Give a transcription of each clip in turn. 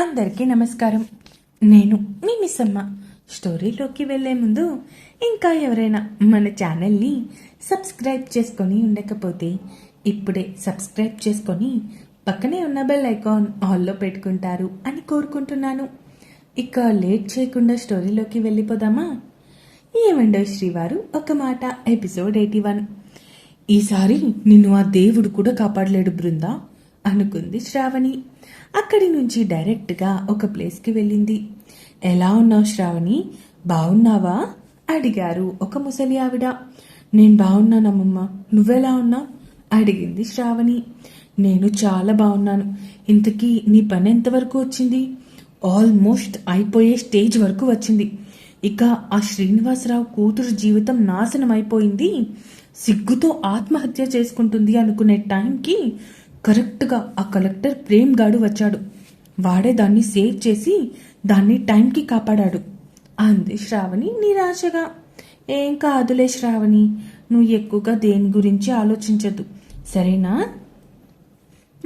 అందరికీ నమస్కారం. నేను మీ మిస్సమ్మ. స్టోరీలోకి వెళ్ళే ముందు ఇంకా ఎవరైనా మన ఛానల్ని సబ్స్క్రైబ్ చేసుకొని ఉండకపోతే ఇప్పుడే సబ్స్క్రైబ్ చేసుకొని పక్కనే ఉన్న బెల్ ఐకాన్ ఆల్లో పెట్టుకుంటారు అని కోరుకుంటున్నాను. ఇక లేట్ చేయకుండా స్టోరీలోకి వెళ్ళిపోదామా? ఏమండో శ్రీవారు ఒక మాట ఎపిసోడ్ ఎయిటీ వన్. ఈసారి నిన్ను ఆ దేవుడు కూడా కాపాడలేడు బృందా? అనుకుంది శ్రావణి. అక్కడి నుంచి డైరెక్ట్గా ఒక ప్లేస్కి వెళ్ళింది. ఎలా ఉన్నావు శ్రావణి? బాగున్నావా అడిగారు ఒక ముసలి ఆవిడ. నేను బాగున్నానమ్మమ్మ నువ్వెలా ఉన్నావు? అడిగింది శ్రావణి. నేను చాలా బాగున్నాను ఇంతకీ నీ పని ఎంతవరకు వచ్చింది? ఆల్మోస్ట్ అయిపోయే స్టేజ్ వరకు వచ్చింది. ఇక ఆ శ్రీనివాసరావు కూతురు జీవితం నాశనం అయిపోయింది సిగ్గుతో ఆత్మహత్య చేసుకుంటుంది అనుకునే టైంకి కరెక్ట్గా ఆ కలెక్టర్ ప్రేమ్ గాడు వచ్చాడు. వాడే దాన్ని సేవ్ చేసి దాన్ని టైంకి కాపాడాడు. అంది శ్రావణి నిరాశగా. ఏం కాదులే శ్రావణి నువ్వు ఎక్కువగా దేని గురించి ఆలోచించద్దు. సరేనా?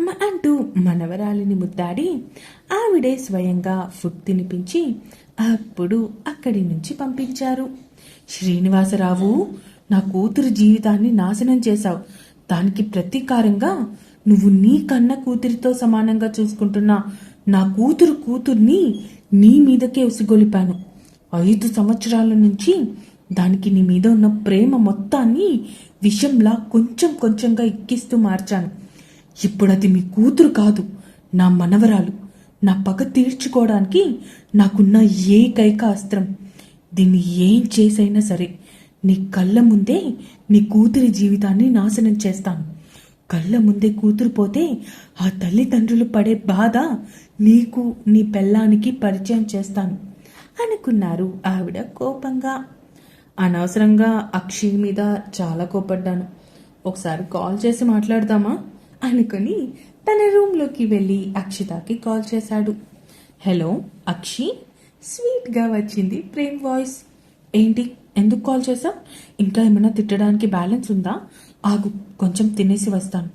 అంటూ మనవరాలిని ముద్దాడి ఆవిడే స్వయంగా ఫుడ్ తినిపించి అప్పుడు అక్కడి నుంచి పంపించారు. శ్రీనివాసరావు నా కూతురు జీవితాన్ని నాశనం చేశావు. దానికి ప్రతీకారంగా నువ్వు నీ కన్న కూతురితో సమానంగా చూసుకుంటున్న నా కూతురు కూతుర్ని నీ మీదకే ఉసిగొలిపాను. ఐదు సంవత్సరాల నుంచి దానికి నీ మీద ఉన్న ప్రేమ మొత్తాన్ని విషంలా కొంచెం కొంచెంగా ఎక్కిస్తూ మార్చాను. ఇప్పుడు అది మీ కూతురు కాదు నా మనవరాలు. నా పగ తీర్చుకోవడానికి నాకున్న ఏకైక అస్త్రం. దీన్ని ఏం చేసైనా సరే నీ కళ్ళ ముందే నీ కూతురి జీవితాన్ని నాశనం చేస్తాను. కళ్ళ ముందే కూతురు పోతే ఆ తల్లిదండ్రులు పడే బాధ నీకు నీ పెళ్ళానికి పరిచయం చేస్తాను అనుకున్నారు ఆవిడ కోపంగా. అనవసరంగా అక్షయ్ మీద చాలా కోపడ్డాను. ఒకసారి కాల్ చేసి మాట్లాడదామా అనుకుని తన రూమ్లోకి వెళ్ళి అక్షితకి కాల్ చేశాడు. హలో అక్షి స్వీట్గా వచ్చింది ప్రేమ్ వాయిస్. ఏంటి ఎందుకు కాల్ చేసావు ఇంకా ఏమైనా తిట్టడానికి బ్యాలెన్స్ ఉందా? ఆగు కొంచెం తినేసి వస్తాను.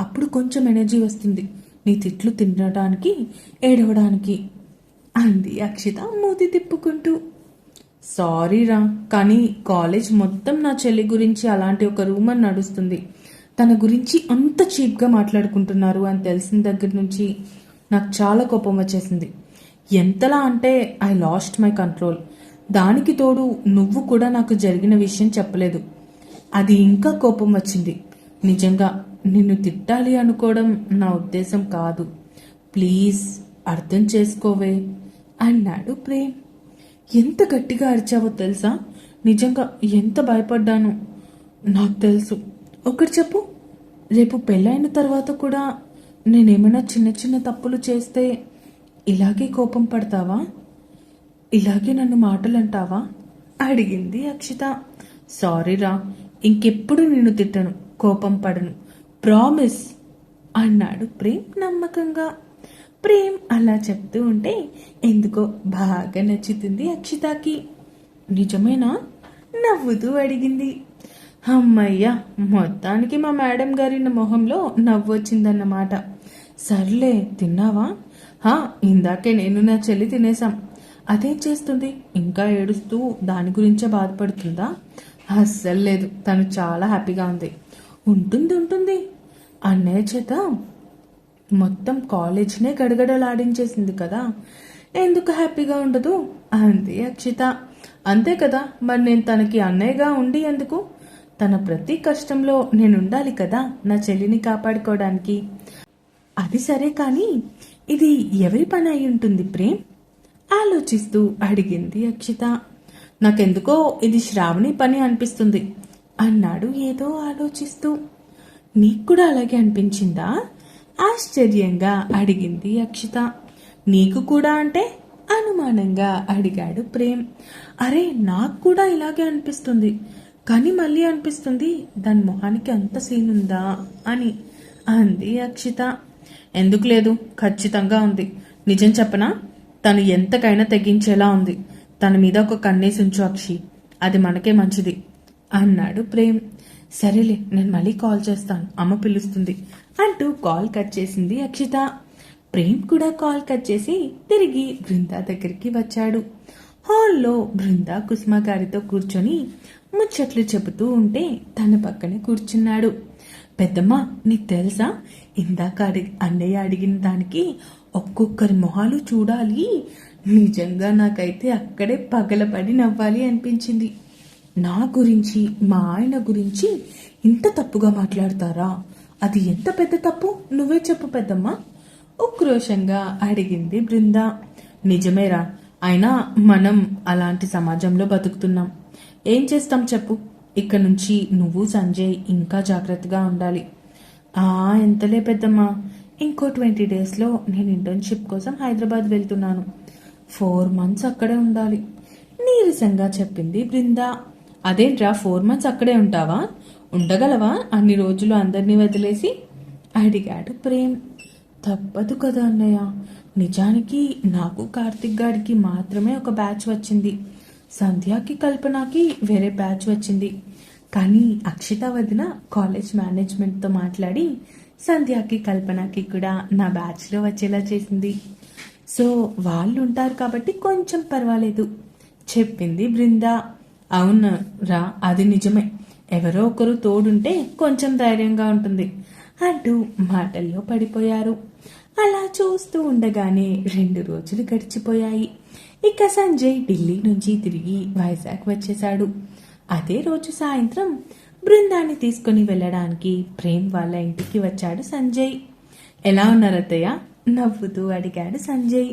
అప్పుడు కొంచెం ఎనర్జీ వస్తుంది. నీ తిట్లు తినడానికి ఏడవడానికి అంది అక్షిత మూతి తిప్పుకుంటూ. సారీ రా కానీ కాలేజ్ మొత్తం నా చెల్లి గురించి అలాంటి ఒక రూమర్ నడుస్తుంది. తన గురించి అంత చీప్గా మాట్లాడుకుంటున్నారు అని తెలిసిన దగ్గర నుంచి నాకు చాలా కోపం వచ్చేసింది. ఎంతలా అంటే ఐ లాస్ట్ మై కంట్రోల్ దానికి తోడు నువ్వు కూడా నాకు జరిగిన విషయం చెప్పలేదు. అది ఇంకా కోపం వచ్చింది. నిజంగా నిన్ను తిట్టాలి అనుకోవడం నా ఉద్దేశం కాదు. ప్లీజ్ అర్థం చేసుకోవే అన్నాడు ప్రేమ్. ఎంత గట్టిగా అరిచావో తెలుసా? నిజంగా ఎంత భయపడ్డాను? నాకు తెలుసు. ఒకటి చెప్పు. రేపు పెళ్ళైన తర్వాత కూడా నేనేమైనా చిన్న చిన్న తప్పులు చేస్తే ఇలాగే కోపం పడతావా? ఇలాగే నన్ను మాటలు అంటావా అడిగింది అక్షిత. సారీరా ఇంకెప్పుడు నిన్ను తిట్టను కోపం పడను. ప్రామిస్ అన్నాడు ప్రేమ్ నమ్మకంగా. ప్రేమ్ అలా చెప్తూ ఉంటే ఎందుకో బాగా నచ్చుతుంది అక్షితకి. నిజమేనా? నవ్వుతూ అడిగింది. అమ్మయ్యా మొత్తానికి మా మేడం గారి మొహంలో నవ్వు వచ్చిందన్నమాట. సర్లే తిన్నావా? హా ఇందాకే నేను నా చెల్లి తినేసాం అదేం చేస్తుంది ఇంకా ఏడుస్తూ దాని గురించే బాధపడుతుందా? అస్సలు లేదు. తను చాలా హ్యాపీగా ఉంది. ఉంటుంది ఉంటుంది. అన్నయ్య చేత మొత్తం కాలేజ్నే గడగడలాడించేసింది కదా. ఎందుకు హ్యాపీగా ఉండదు? అంది అక్షిత. అంతే కదా మరి నేను తనకి అన్నయ్యగా ఉండి ఎందుకు? తన ప్రతి కష్టంలో నేను ఉండాలి కదా నా చెల్లిని కాపాడుకోవడానికి. అది సరే కానీ ఇది ఎవరి పని అయి ఉంటుంది ప్రేమ్? ఆలోచిస్తూ అడిగింది అక్షిత. నాకెందుకో ఇది శ్రావణి పని అనిపిస్తుంది అన్నాడు ఏదో ఆలోచిస్తూ. నీకు కూడా అలాగే అనిపించిందా? ఆశ్చర్యంగా అడిగింది అక్షిత. నీకు కూడా అంటే? అనుమానంగా అడిగాడు ప్రేమ్. అరే నాకు కూడా ఇలాగే అనిపిస్తుంది. కానీ మళ్ళీ అనిపిస్తుంది దాని మొహానికి అంత సీన్ ఉందా అని అంది అక్షిత. ఎందుకు లేదు ఖచ్చితంగా ఉంది. నిజం చెప్పనా? తను ఎంతకైనా తెగించేలా ఉంది. తన మీద ఒక కన్నేసుంచు అక్షి అది మనకే మంచిది అన్నాడు ప్రేమ్. సరేలే నేను మళ్ళీ కాల్ చేస్తాను అమ్మ పిలుస్తుంది అంటూ కాల్ కట్ చేసింది అక్షిత. ప్రేమ్ కూడా కాల్ కట్ చేసి తిరిగి బృందా దగ్గరికి వచ్చాడు. హాల్లో బృందా కుసుమ గారితో కూర్చొని ముచ్చట్లు చెబుతూ ఉంటే తన పక్కనే కూర్చున్నాడు. పెద్దమ్మ నీకు తెలుసా? ఇందాక అడిగి అన్నయ్య అడిగిన దానికి ఒక్కొక్కరి మొహాలు చూడాలి నిజంగా నాకైతే అక్కడే పగలపడి నవ్వాలి అనిపించింది. నా గురించి మా ఆయన గురించి ఇంత తప్పుగా మాట్లాడతారా? అది ఎంత పెద్ద తప్పు? నువ్వే చెప్పు పెద్దమ్మా. ఉక్రోషంగా అడిగింది బృంద. నిజమేరా అయినా మనం అలాంటి సమాజంలో బతుకుతున్నాం. ఏం చేస్తాం చెప్పు. ఇక్కడ నుంచి నువ్వు సంజయ్ ఇంకా జాగ్రత్తగా ఉండాలి. ఆ ఎంతలే పెద్దమ్మా. ఇంకో ట్వంటీ డేస్లో నేను ఇంటర్న్షిప్ కోసం హైదరాబాద్ వెళ్తున్నాను. ఫోర్ మంత్స్ అక్కడే ఉండాలి. నీరసంగా చెప్పింది బృంద. అదేంట్రా ఫోర్ మంత్స్ అక్కడే ఉంటావా? ఉండగలవా? అన్ని రోజులు అందరినీ వదిలేసి? అడిగాడు ప్రేమ్. తప్పదు కదా అన్నయ్య. నిజానికి నాకు కార్తిక్ గారికి మాత్రమే ఒక బ్యాచ్ వచ్చింది. సంధ్యాకి కల్పనకి వేరే బ్యాచ్ వచ్చింది. కానీ అక్షిత వదిన కాలేజ్ మేనేజ్మెంట్తో మాట్లాడి సంధ్యాకి కల్పనకి కూడా నా బ్యాచ్లో వచ్చేలా చేసింది. సో వాళ్ళు ఉంటారు కాబట్టి కొంచెం పర్వాలేదు. చెప్పింది బృంద. అవును రా అది నిజమే. ఎవరో ఒకరు తోడుంటే కొంచెం ధైర్యంగా ఉంటుంది. అంటూ మాటల్లో పడిపోయారు. అలా చూస్తూ ఉండగానే రెండు రోజులు గడిచిపోయాయి. ఇక సంజయ్ ఢిల్లీ నుంచి తిరిగి వైజాగ్ వచ్చేశాడు. అదే రోజు సాయంత్రం బృందాన్ని తీసుకుని వెళ్ళడానికి ప్రేమ్ వాళ్ళ ఇంటికి వచ్చాడు సంజయ్. ఎలా ఉన్నారు అత్తయ్య? నవ్వుతూ అడిగాడు సంజయ్.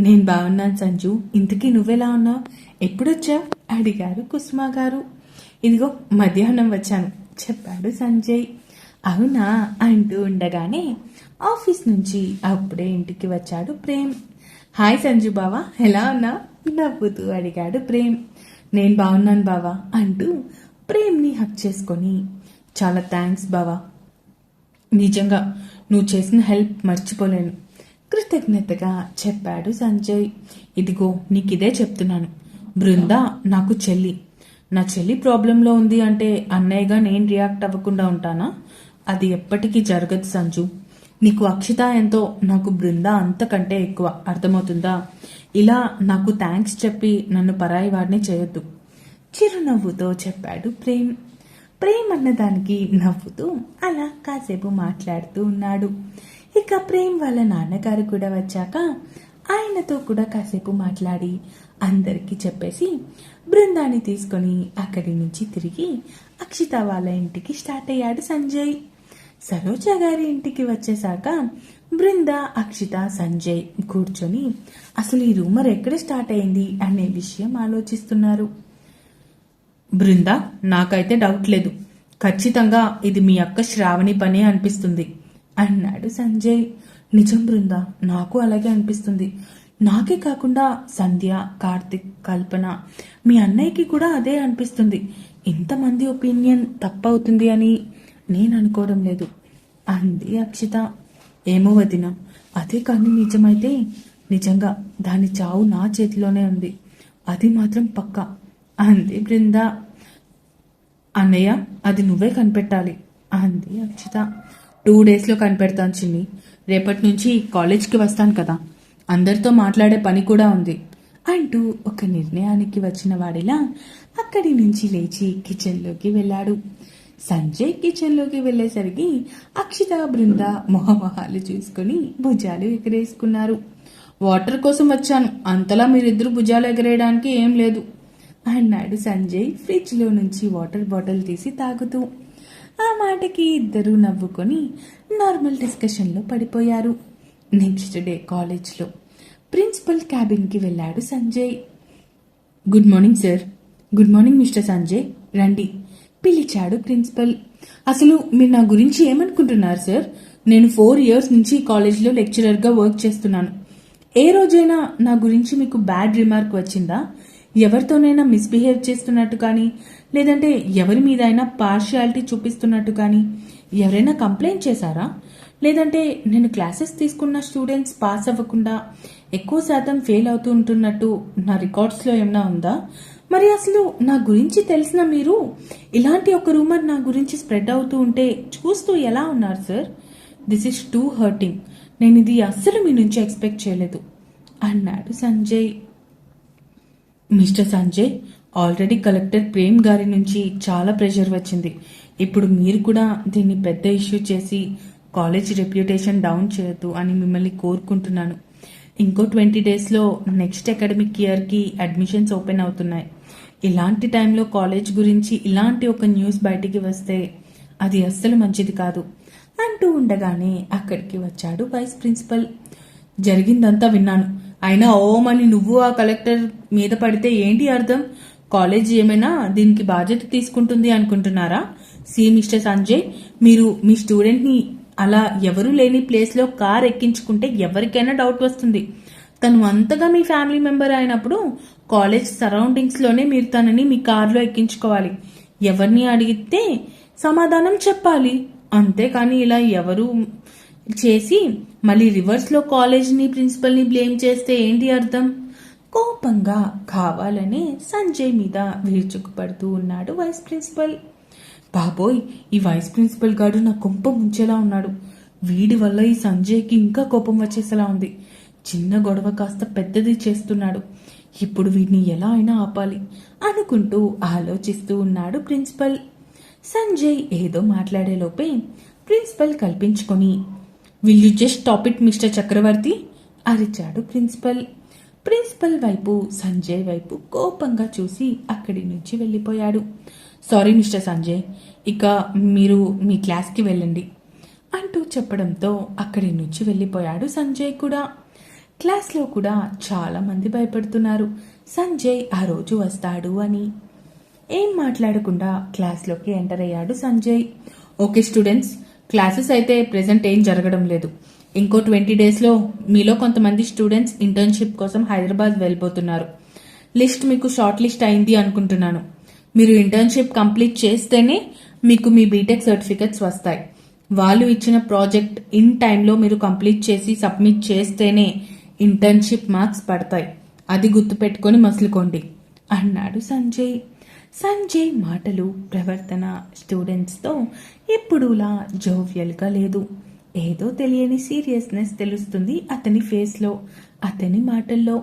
నేను బాగున్నాను సంజు. ఇంతకీ నువ్వెలా ఉన్నావు? ఎప్పుడొచ్చావు? అడిగారు కుసుమ గారు. ఇదిగో మధ్యాహ్నం వచ్చాను చెప్పాడు సంజయ్. అవునా? అంటూ ఉండగానే ఆఫీస్ నుంచి అప్పుడే ఇంటికి వచ్చాడు ప్రేమ్. హాయ్ సంజు బావా ఎలా ఉన్నా నవ్వుతూ అడిగాడు ప్రేమ్. నేను బాగున్నాను బావా అంటూ ప్రేమ్ని హక్ చేసుకొని చాలా థ్యాంక్స్ బావా. నిజంగా నువ్వు చేసిన హెల్ప్ మర్చిపోలేను. కృతజ్ఞతగా చెప్పాడు సంజయ్. ఇదిగో నీకిదే చెప్తున్నాను. బృంద నాకు చెల్లి. నా చెల్లి ప్రాబ్లంలో ఉంది అంటే అన్నయ్యగా నేను రియాక్ట్ అవ్వకుండా ఉంటానా? అది ఎప్పటికీ జరగదు సంజు. నీకు అక్షిత ఎంతో నాకు బృంద అంతకంటే ఎక్కువ. అర్థమవుతుందా? ఇలా నాకు థ్యాంక్స్ చెప్పి నన్ను పరాయి వాడిని చేయొద్దు. చిరునవ్వుతో చెప్పాడు ప్రేమ్. ప్రేమ్ అన్నదానికి నవ్వుతూ అలా కాసేపు మాట్లాడుతూ ఉన్నాడు. ఇక ప్రేమ్ వాళ్ళ నాన్నగారు కూడా వచ్చాక ఆయనతో కూడా కాసేపు మాట్లాడి అందరికీ చెప్పేసి బృందాన్ని తీసుకొని అక్కడి నుంచి తిరిగి అక్షిత వాళ్ళ ఇంటికి స్టార్ట్ అయ్యాడు సంజయ్. సరోజ గారి ఇంటికి వచ్చేసాక బృంద అక్షిత సంజయ్ కూర్చొని అసలు ఈ రూమర్ ఎక్కడ స్టార్ట్ అయింది అనే విషయం ఆలోచిస్తున్నారు. బృంద నాకైతే డౌట్ లేదు. ఖచ్చితంగా ఇది మీ అక్క శ్రావణి పనే అనిపిస్తుంది. అన్నాడు సంజయ్. నిజం బృంద నాకు అలాగే అనిపిస్తుంది. నాకే కాకుండా సంధ్య కార్తిక్ కల్పన మీ అన్నయ్యకి కూడా అదే అనిపిస్తుంది. ఇంతమంది ఒపీనియన్ తప్పవుతుంది అని నేను అనుకోవడం లేదు. అంది అక్షిత. ఏమో వదిన అదే కానీ నిజమైతే నిజంగా దాని చావు నా చేతిలోనే ఉంది. అది మాత్రం పక్కా. అంది బృంద. అన్నయ్య అది నువ్వే కనిపెట్టాలి అంది అక్షిత టూ డేస్లో కనిపెడతాను చిన్ని. రేపటి నుంచి కాలేజ్కి వస్తాను కదా. అందరితో మాట్లాడే పని కూడా ఉంది అంటూ ఒక నిర్ణయానికి వచ్చిన వాడిలా అక్కడి నుంచి లేచి కిచెన్లోకి వెళ్ళాడు. సంజయ్ కిచెన్లోకి వెళ్ళేసరికి అక్షిత బృంద మొహమొహాలు చూసుకుని భుజాలు ఎగరేసుకున్నారు. వాటర్ కోసం వచ్చాను. అంతలా మీరిద్దరు భుజాలు ఎగరేయడానికి ఏం లేదు. అన్నాడు సంజయ్. ఫ్రిడ్జ్లో నుంచి వాటర్ బాటిల్ తీసి తాగుతూ. ఆ మాటకి ఇద్దరూ నవ్వుకొని నార్మల్ డిస్కషన్లో పడిపోయారు. నెక్స్ట్ డే కాలేజ్లో ప్రిన్సిపల్ క్యాబిన్కి వెళ్ళాడు Sanjay. Good morning sir. Good morning Mister Sanjay. రండి పిలిచాడు ప్రిన్సిపల్. అసలు మీరు నా గురించి ఏమనుకుంటున్నారు సార్? నేను ఫోర్ ఇయర్స్ నుంచి కాలేజ్లో లెక్చరర్గా వర్క్ చేస్తున్నాను. ఏ రోజైనా నా గురించి మీకు బ్యాడ్ రిమార్క్ వచ్చిందా? ఎవరితోనైనా మిస్బిహేవ్ చేస్తున్నట్టు కానీ లేదంటే ఎవరి మీద అయినా పార్షియాలిటీ చూపిస్తున్నట్టు కానీ ఎవరైనా కంప్లైంట్ చేశారా? లేదంటే నేను క్లాసెస్ తీసుకున్న స్టూడెంట్స్ పాస్ అవ్వకుండా ఎక్కువ శాతం ఫెయిల్ అవుతూ ఉంటున్నట్టు నా రికార్డ్స్లో ఏమైనా ఉందా? మరి అసలు నా గురించి తెలిసిన మీరు ఇలాంటి ఒక రూమర్ నా గురించి స్ప్రెడ్ అవుతూ ఉంటే చూస్తూ ఎలా ఉన్నారు sir this is too hurting నేను ఇది అస్సలు మీ నుంచి ఎక్స్పెక్ట్ చేయలేదు. అన్నాడు Sanjay. Mister Sanjay already collector Prem గారి నుంచి చాలా ప్రెషర్ వచ్చింది. ఇప్పుడు మీరు కూడా దీన్ని పెద్ద ఇష్యూ చేసి కాలేజ్ రెప్యుటేషన్ డౌన్ చేయొద్దు అని మిమ్మల్ని కోరుకుంటున్నాను. ఇంకో ట్వంటీ డేస్లో నెక్స్ట్ అకాడమిక్ ఇయర్కి అడ్మిషన్స్ ఓపెన్ అవుతున్నాయి. ఇలాంటి టైంలో కాలేజ్ గురించి ఇలాంటి ఒక న్యూస్ బయటికి వస్తే అది అస్సలు మంచిది కాదు అంటూ ఉండగానే అక్కడికి వచ్చాడు వైస్ ప్రిన్సిపల్. జరిగిందంతా విన్నాను. అయినా ఓం అని నువ్వు ఆ కలెక్టర్ మీద పడితే ఏంటి అర్థం? కాలేజ్ ఏమైనా దీనికి బాధ్యత తీసుకుంటుంది అనుకుంటున్నారా? సి మిస్టర్ సంజయ్ మీరు మీ స్టూడెంట్ని అలా ఎవరు లేని ప్లేస్లో కార్ ఎక్కించుకుంటే ఎవరికైనా డౌట్ వస్తుంది. తను అంతగా మీ ఫ్యామిలీ మెంబర్ అయినప్పుడు కాలేజ్ సరౌండింగ్స్లోనే మీరు తనని మీ కార్లో ఎక్కించుకోవాలి. ఎవరిని అడిగితే సమాధానం చెప్పాలి. అంతేకాని ఇలా ఎవరు చేసి మళ్ళీ రివర్స్లో ప్రిన్సిపల్ని బ్లేమ్ చేస్తే ఏంటి అర్థం? కోపంగా కావాలనే సంజయ్ మీద విరుచుకుపడుతూ ఉన్నాడు వైస్ ప్రిన్సిపల్ బాబోయ్ ఈ వైస్ ప్రిన్సిపల్ గారు నా కొంప ముంచేలా ఉన్నాడు. వీడి వల్ల ఈ సంజయ్కి ఇంకా కోపం వచ్చేసేలా ఉంది. చిన్న గొడవ కాస్త పెద్దది చేస్తున్నాడు. ఇప్పుడు వీడిని ఎలా అయినా ఆపాలి అనుకుంటూ ఆలోచిస్తూ ఉన్నాడు ప్రిన్సిపల్ సంజయ్ ఏదో మాట్లాడేలోపే ప్రిన్సిపల్ కల్పించుకొని will you just stop it Mister Chakravarthy అరిచాడు ప్రిన్సిపల్. ప్రిన్సిపల్ వైపు సంజయ్ వైపు కోపంగా చూసి అక్కడి నుంచి వెళ్ళిపోయాడు. సారీ మిస్టర్ సంజయ్ ఇక మీరు మీ క్లాస్కి వెళ్ళండి అంటూ చెప్పడంతో అక్కడి నుంచి వెళ్ళిపోయాడు సంజయ్ కూడా. క్లాస్లో కూడా చాలా మంది భయపడుతున్నారు. సంజయ్ ఆ రోజు వస్తాడు అని. ఏం మాట్లాడకుండా క్లాస్లోకి ఎంటర్ అయ్యాడు సంజయ్. ఓకే స్టూడెంట్స్ క్లాసెస్ అయితే ప్రెసెంట్ ఏం జరగడం లేదు. ఇంకో ట్వంటీ డేస్లో మీలో కొంతమంది స్టూడెంట్స్ ఇంటర్న్షిప్ కోసం హైదరాబాద్ వెళ్ళిపోతున్నారు లిస్ట్ మీకు షార్ట్ లిస్ట్ అయింది అనుకుంటున్నాను. మీరు ఇంటర్న్షిప్ కంప్లీట్ చేస్తేనే మీకు మీ బీటెక్ సర్టిఫికెట్స్ వస్తాయి. వాళ్ళు ఇచ్చిన ప్రాజెక్ట్ ఇన్ టైంలో మీరు కంప్లీట్ చేసి సబ్మిట్ చేస్తేనే ఇంటర్న్షిప్ మార్క్స్ పడతాయి. అది గుర్తుపెట్టుకొని మసులుకోండి. అన్నాడు సంజయ్. సంజయ్ మాటలు ప్రవర్తన స్టూడెంట్స్తో ఎప్పుడూలా జోవియల్గా లేదు. ఏదో తెలియని సీరియస్నెస్ తెలుస్తుంది అతని ఫేస్లో అతని మాటల్లో.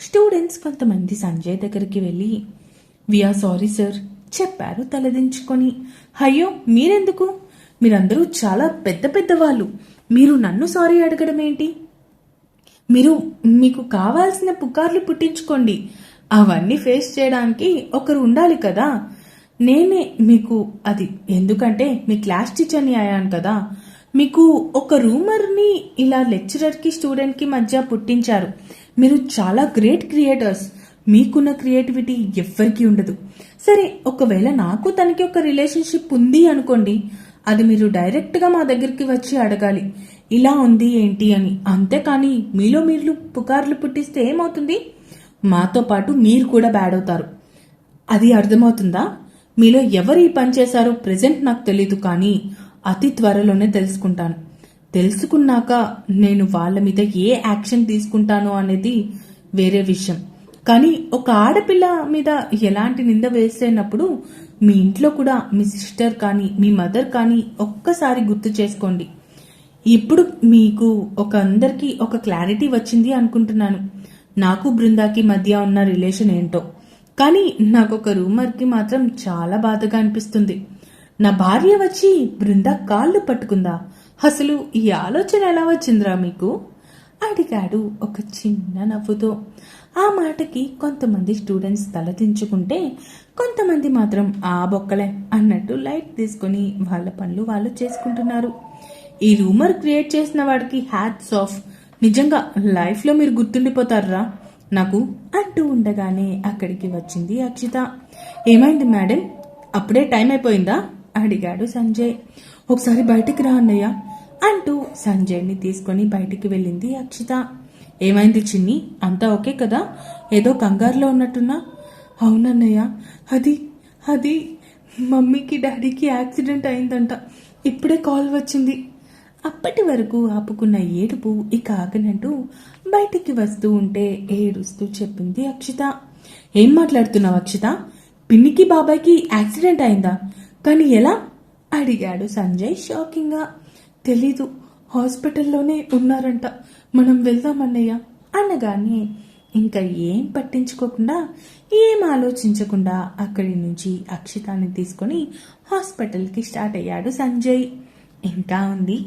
స్టూడెంట్స్ కొంతమంది సంజయ్ దగ్గరికి వెళ్ళి విఆర్ సారీ సార్ చెప్పారు తలదించుకొని. అయ్యో మీరెందుకు? మీరందరూ చాలా పెద్ద పెద్ద వాళ్ళు. మీరు నన్ను సారీ అడగడం ఏంటి మీరు మీకు కావాల్సిన పుకార్లు పుట్టించుకోండి. అవన్నీ ఫేస్ చేయడానికి ఒకరు ఉండాలి కదా. నేనే మీకు అది ఎందుకంటే మీ క్లాస్ టీచర్ని అయ్యాను కదా. మీకు ఒక రూమర్ని ఇలా లెక్చరర్కి స్టూడెంట్కి మధ్య పుట్టించారు. మీరు చాలా గ్రేట్ క్రియేటర్స్. మీకున్న క్రియేటివిటీ ఎవ్వరికీ ఉండదు. సరే ఒకవేళ నాకు తనకి ఒక రిలేషన్షిప్ ఉంది అనుకోండి అది మీరు డైరెక్ట్గా మా దగ్గరికి వచ్చి అడగాలి. ఇలా ఉంది ఏంటి అని. అంతేకాని మీలో మీరు పుకార్లు పుట్టిస్తే ఏమవుతుంది? మాతో పాటు మీరు కూడా బ్యాడ్ అవుతారు. అది అర్థమవుతుందా? మీలో ఎవరు ఈ పని చేశారో ప్రజెంట్ నాకు తెలీదు కానీ అతి త్వరలోనే తెలుసుకుంటాను. తెలుసుకున్నాక నేను వాళ్ళ మీద ఏ యాక్షన్ తీసుకుంటాను అనేది వేరే విషయం. కానీ ఒక ఆడపిల్ల మీద ఎలాంటి నింద వేసేనప్పుడు మీ ఇంట్లో కూడా మీ సిస్టర్ కానీ మీ మదర్ కానీ ఒక్కసారి గుర్తు చేసుకోండి. ఇప్పుడు మీకు ఒక అందరికీ ఒక క్లారిటీ వచ్చింది అనుకుంటున్నాను. నాకు బృందాకి మధ్య ఉన్న రిలేషన్ ఏంటో. కానీ నాకు ఒక రూమర్కి మాత్రం చాలా బాధగా అనిపిస్తుంది. నా భార్య వచ్చి బృంద కాళ్ళు పట్టుకుందా? అసలు ఈ ఆలోచన ఎలా వచ్చిందిరా మీకు? అడిగాడు ఒక చిన్న నవ్వుతో. ఆ మాటకి కొంతమంది స్టూడెంట్స్ తలదించుకుంటే కొంతమంది మాత్రం ఆ బొక్కలే అన్నట్టు లైట్ తీసుకుని వాళ్ళ పనులు వాళ్ళు చేసుకుంటున్నారు. ఈ రూమర్ క్రియేట్ చేసిన వాడికి హ్యాట్స్ ఆఫ్. నిజంగా లైఫ్లో మీరు గుర్తుండిపోతారా? నాకు అంటూ ఉండగానే అక్కడికి వచ్చింది అక్షిత ఏమైంది మేడం? అప్పుడే టైం అయిపోయిందా? అడిగాడు సంజయ్. ఒకసారి బయటికి రా అన్నయ్య అంటూ సంజయ్ని తీసుకొని బయటికి వెళ్ళింది అక్షిత ఏమైంది చిన్ని? అంతా ఓకే కదా? ఏదో కంగారులో ఉన్నట్టున్నా? అవునన్నయ్య అది అది మమ్మీకి డాడీకి యాక్సిడెంట్ అయిందంట. ఇప్పుడే కాల్ వచ్చింది. అప్పటి వరకు ఆపుకున్న ఏడుపు ఇక ఆగనంటూ బయటికి వస్తూ ఉంటే ఏడుస్తూ చెప్పింది అక్షిత. ఏం మాట్లాడుతున్నావు అక్షిత? పిన్నికి బాబాయ్కి యాక్సిడెంట్ అయిందా? కానీ ఎలా? అడిగాడు సంజయ్ షాకింగ్గా. తెలీదు హాస్పిటల్లోనే ఉన్నారంట. మనం వెళ్దామన్నయ్య అనగానే ఇంకా ఏం పట్టించుకోకుండా ఏం ఆలోచించకుండా అక్కడి నుంచి అక్షితాన్ని తీసుకొని హాస్పిటల్కి స్టార్ట్ అయ్యాడు సంజయ్. ఇంకా ఉంది